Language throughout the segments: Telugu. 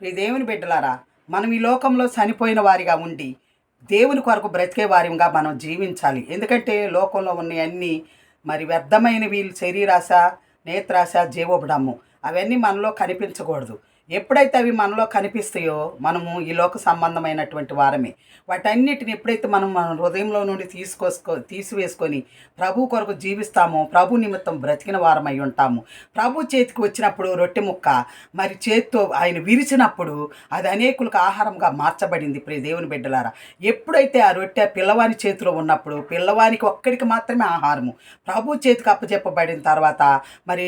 ప్రియ దేవుని బిడ్డలారా మనం ఈ లోకంలో చనిపోయిన వారిగా ఉండి దేవుని కొరకు బ్రతికే వారిగా మనం జీవించాలి. ఎందుకంటే లోకంలో ఉన్న మరి మరి వ్యర్థమైనవి శరీరాశ నేత్రాశ జీవోపడము. అవన్నీ మనలో కనిపించకూడదు. ఎప్పుడైతే అవి మనలో కనిపిస్తాయో మనము ఈ లోక సంబంధమైనటువంటి వారమే. వాటన్నిటిని ఎప్పుడైతే మనం మన హృదయంలో నుండి తీసుకొసుకో తీసివేసుకొని ప్రభు కొరకు జీవిస్తామో ప్రభు నిమిత్తం బ్రతికిన వారమై ఉంటాము. ప్రభు చేతికి వచ్చినప్పుడు రొట్టె ముక్క మరి చేతితో ఆయన విరిచినప్పుడు అది అనేకులకు ఆహారంగా మార్చబడింది ప్రియ దేవుని బిడ్డలారా. ఎప్పుడైతే ఆ రొట్టె పిల్లవాని చేతిలో ఉన్నప్పుడు పిల్లవానికి ఒక్కడికి మాత్రమే ఆహారము ప్రభు చేతికి అప్పచెప్పబడిన తర్వాత మరి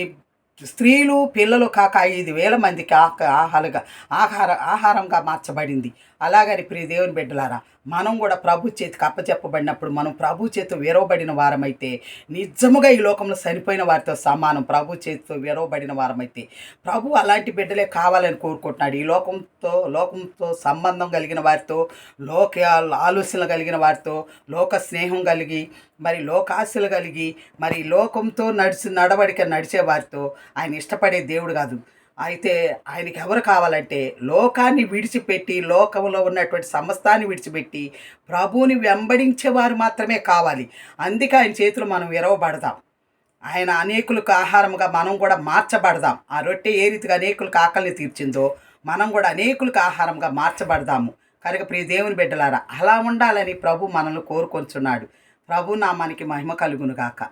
స్త్రీలు పిల్లలు కాక ఐదు వేల మందికి ఆక ఆహాలుగా ఆహార ఆహారంగా మార్చబడింది. అలాగని ప్రియ దేవుని బిడ్డలారా మనం కూడా ప్రభు చేతికి అప్పచెప్పబడినప్పుడు మనం ప్రభు చేతితో విరవబడిన వారమైతే నిజముగా ఈ లోకంలో చనిపోయిన వారితో సమానం ప్రభు చేతితో విరవబడిన వారమైతే ప్రభు అలాంటి బిడ్డలే కావాలని కోరుకుంటున్నాడు. ఈ లోకంతో లోకంతో సంబంధం కలిగిన వారితో లోక ఆలోచనలు కలిగిన వారితో లోక స్నేహం కలిగి మరి లోకాశలు కలిగి మరి లోకంతో నడిచి నడవడిక నడిచే వారితో ఆయన ఇష్టపడే దేవుడు కాదు. అయితే ఆయనకి ఎవరు కావాలంటే లోకాన్ని విడిచిపెట్టి లోకంలో ఉన్నటువంటి సమస్తాన్ని విడిచిపెట్టి ప్రభువుని వెంబడించేవారు మాత్రమే కావాలి. అందుకే ఆయన చేతులు మనం విరవబడదాం ఆయన అనేకులకు ఆహారంగా మనం కూడా మార్చబడదాం. ఆ రొట్టె ఏ రీతిగా అనేకులకు ఆకలిని తీర్చిందో మనం కూడా అనేకులకు ఆహారంగా మార్చబడదాము. కనుక ప్రియ దేవుని బిడ్డలారా అలా ఉండాలని ప్రభు మనల్ని కోరుకొంచున్నాడు. ప్రభు నామానికి మహిమ కలుగును గాక.